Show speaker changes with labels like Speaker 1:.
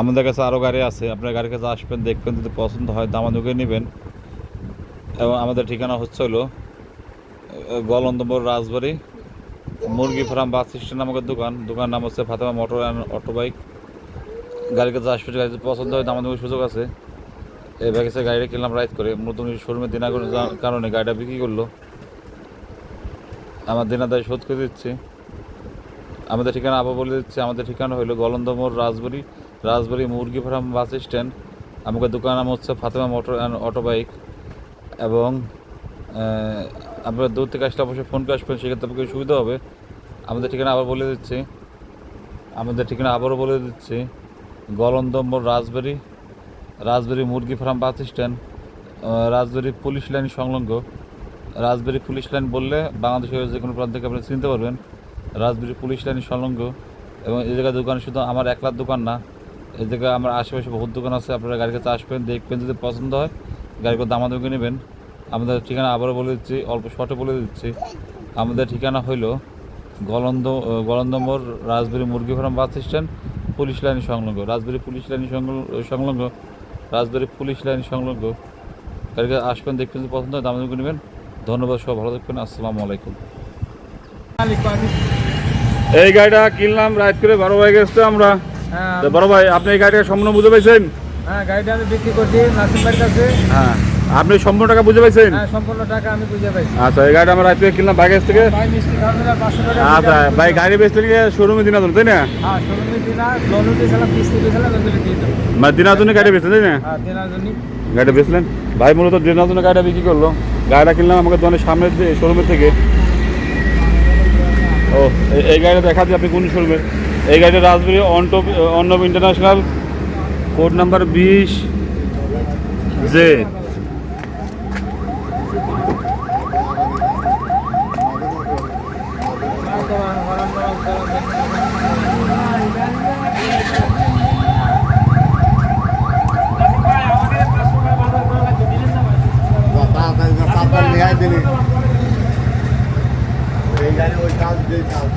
Speaker 1: আমাদের কাছে আরও গাড়ি আছে, আপনার গাড়ির কাছে আসবেন, দেখবেন যদি পছন্দ হয় দামা দামাদুকে নেবেন। এবং আমাদের ঠিকানা হচ্ছে হলো গলন্দম্বর রাজবাড়ি, মুরগি ফার্ম বাস স্ট্যান্ড আমাদের দোকান। দোকান নাম হচ্ছে Fatema motor and auto bike. গাড়ির কাছে আসবেন গাড়ি পছন্দ হয়, দামাদুকের সুযোগ আছে। এই ব্যাগেসে গাড়িটা কিনলাম, রাইড করে নতুন শোরুমে দিনা কারণে গাড়িটা বিক্রি করল। আমার দিনাদায় শোধ করে দিচ্ছি। আমাদের ঠিকানা আবার বলে দিচ্ছি, আমাদের ঠিকানা হলো গলন্দমোর রাজবাড়ি রাজবাড়ি মুরগি ফার্ম বাস স্ট্যান্ড। আমাদের দোকান নাম হচ্ছে Fatema motor and auto bike এবং আপনারা দূর থেকে আসলে অবশ্যই ফোন করে আসবেন, সেক্ষেত্রে আপনাকে সুবিধা হবে। আমাদের ঠিকানা আবার বলে দিচ্ছি, আমাদের ঠিকানা আবারও বলে দিচ্ছি গলন্দম্বর রাজবাড়ি রাজবাড়ি মুরগি farm bus stand Rajbari police line সংলগ্ন। রাজবাড়ি পুলিশ লাইন বললে বাংলাদেশের যে কোনো প্রান্ত থেকে আপনি চিনতে পারবেন। রাজবাড়ি পুলিশ লাইন সংলগ্ন এবং এই জায়গায় দোকান শুধু আমার একলার দোকান না, এই জায়গায় আমার আশেপাশে বহুত দোকান আছে, আপনারা গাড়ির কাছে আসবেন, দেখবেন যদি পছন্দ হয় গাড়ি করে দামাদামি নেবেন। আমাদের ঠিকানা আবারও বলে দিচ্ছি, অল্প শর্টে বলে দিচ্ছি। আমাদের ঠিকানা হইল গলন্দ গলন্দমোর রাজবাড়ি মুরগি farm bus stand, police line সংলগ্ন। রাজবাড়ি পুলিশ লাইন সংলগ্ন রাজবাড়ি পুলিশ লাইন সংলগ্ন। গাড়িকে আসবেন, দেখবেন যদি পছন্দ হয় দামাদামি নেবেন। ধন্যবাদ সব ভালো থাকবেন, আসসালামু আলাইকুম। এই গাড়িটা কিনলাম রাইড করে বড় ভাই গেছে আমরা।
Speaker 2: হ্যাঁ।
Speaker 1: তো বড় ভাই আপনি এই গাড়িটা সম্পূর্ণ বুঝে পাইছেন?
Speaker 2: হ্যাঁ গাড়িটা আমি বিক্রি করছি নাসিম ভাইয়ের কাছে।
Speaker 1: হ্যাঁ। আপনি সম্পূর্ণ টাকা বুঝে পাইছেন?
Speaker 2: হ্যাঁ সম্পূর্ণ টাকা আমি বুঝে পাইছি।
Speaker 1: আচ্ছা এই গাড়িটা আমরা করে কিনলাম বাগেজ থেকে।
Speaker 2: ভাই
Speaker 1: আচ্ছা ভাই গাড়ি বেচলে গিয়ে শোরুমে দিনা তাই না?
Speaker 2: হ্যাঁ শোরুমে দিনা লোনও দিয়েছিলাম কিস্তি দিয়েছিলাম এগুলো দিয়ে দেবো
Speaker 1: মানে দিনার জন্য গাড়ি বেচলেন তাই না?
Speaker 2: হ্যাঁ দিনার জন্য
Speaker 1: গাড়িটা বেচলেন? ভাই মূলত দিনার জন্য গাড়িটা বিক্রি করল। গাড়িটা কিনলাম আমাকে দোকানের সামনের শোরুমের থেকে। ও এই- গাড়িটা দেখা দিই আপনি কোন শোরুমের এই গাড়িটা রাজবাড়ি অন্টপ অন্নব ইন্টারন্যাশনাল, কোড নাম্বার বিশ জে।
Speaker 3: এই গাড়ি ওই কাজ দিয়ে কাজ